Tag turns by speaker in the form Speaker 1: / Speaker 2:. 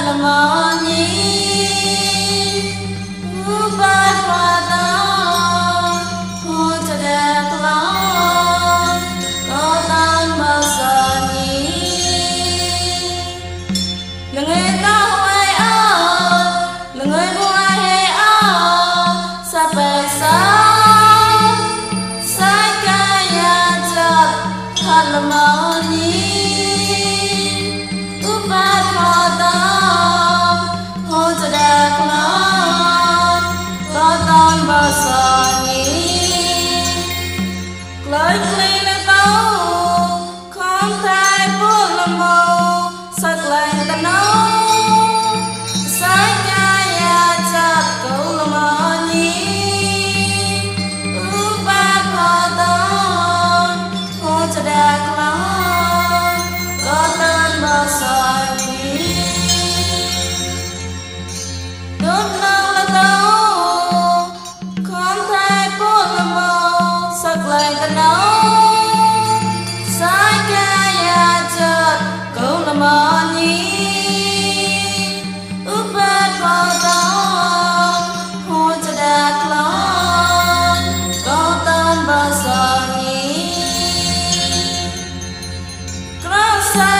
Speaker 1: Chaklamani Upadpada outside.